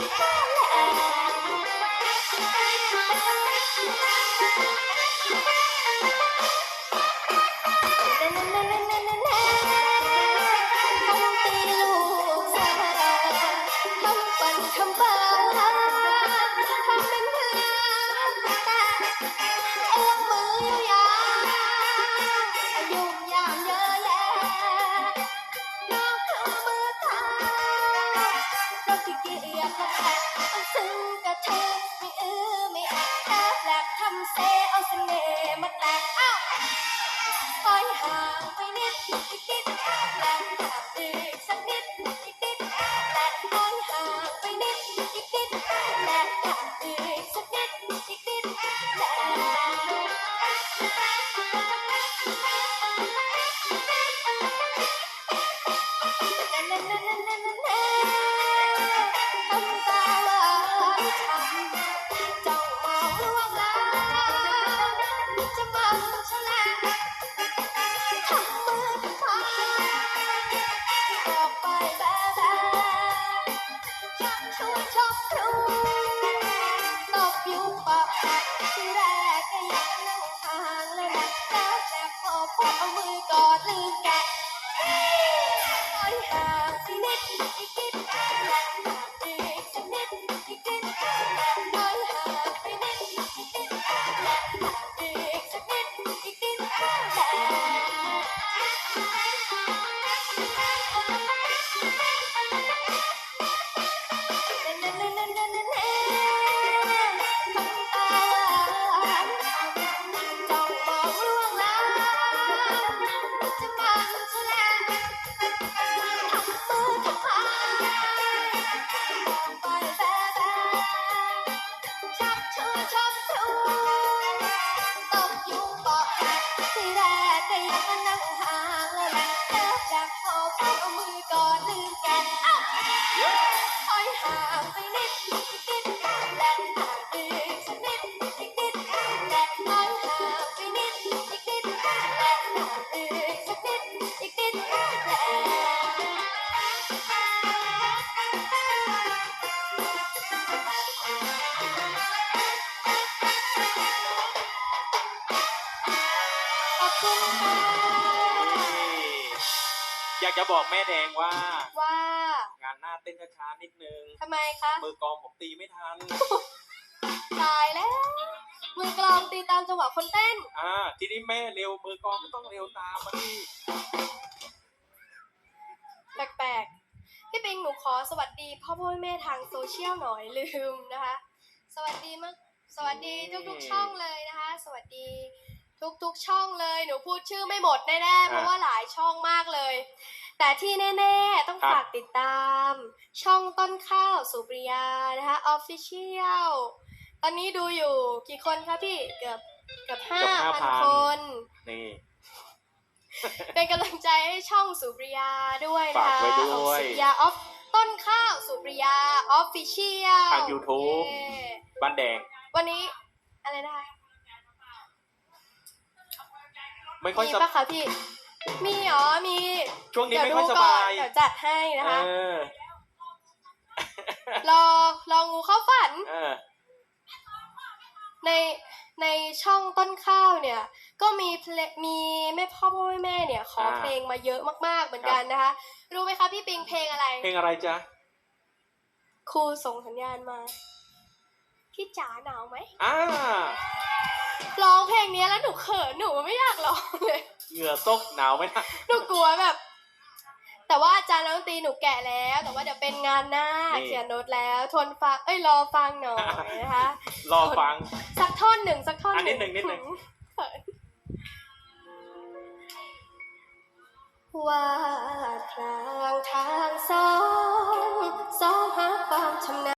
ด เซเอาเสน่ห์มาแตะเอ้าถอยห่างไปนิดอีกนิดและห่างอีกสักนิดอีกนิดและถอยห่างไปนิดอีกนิดและห่างอีกสักนิดอีกนิดและทำต อยากจะบอกแม่แดงว่า ว่างานหน้าเต้นช้าๆนิดนึง ทำไมคะ มือกลองผมตีไม่ทัน ตายแล้ว มือกลองตีตามจังหวะคนเต้น อ่า ทีนี้แม่เร็วมือกลองก็ต้องเร็วตามมาดิแปลกๆ พี่ปิงหนูขอสวัสดีพ่อพ่อแม่ทางโซเชียลหน่อยลืมนะคะ สวัสดีมากสวัสดีทุกๆช่องเลยนะคะ สวัสดี ทุกๆช่องเลย หนูพูดชื่อไม่หมดแน่ๆ เพราะว่าหลายช่องมากเลย แต่ที่แน่ๆ ต้องฝากติดตาม ช่องต้นข้าวสุปริยานะคะ Official ตอนนี้ดูอยู่กี่คนคะพี่ เกือบเกือบห้าพันคน นี่เป็นกำลังใจให้ช่องสุปริยาด้วยนะคะฝากไว้ด้วยสุปริยาออฟต้นข้าวสุปริยาออฟฟิเชียลทาง YouTube บ้านแดง วันนี้อะไรนะคะ ไม่ค่อยมีสบปะคะพี่ มีอ๋อมีช่วงนี้เดี๋ยวไม่ดูค่อยสก่อบานยเดี๋ยวจัดให้นะคะ เออรอรองูเข้าฝัน เออในในช่องต้นข้าวเนี่ย ก็มีเพลงมีแม่พ่อพ่อแม่แม่เนี่ย ขออ่าเพลงมาเยอะมากๆเหมือนกันนะคะ รู้ไหมคะพี่ปิงเพลงอะไร เพลงอะไรจ๊ะครูส่งสัญญาณมา พี่จ๋าหนาวไหม อ่า ร้องเพลงนี้แล้วหนูเขินหนูไม่อยากร้องเลย เหงื่อซกหนาวไหมนะหนูกลัวแบบ แต่ว่าอาจารย์นักดนตรีหนูแกะแล้ว แต่ว่าเดี๋ยวเป็นงานหน้าเขียนโน้ตแล้ว ทนฟังเอ้ยรอฟังหน่อยนะคะ รอฟัง สักท่อนหนึ่งสักท่อนอะนิดหนึ่งนิดหนึ่งเขินวา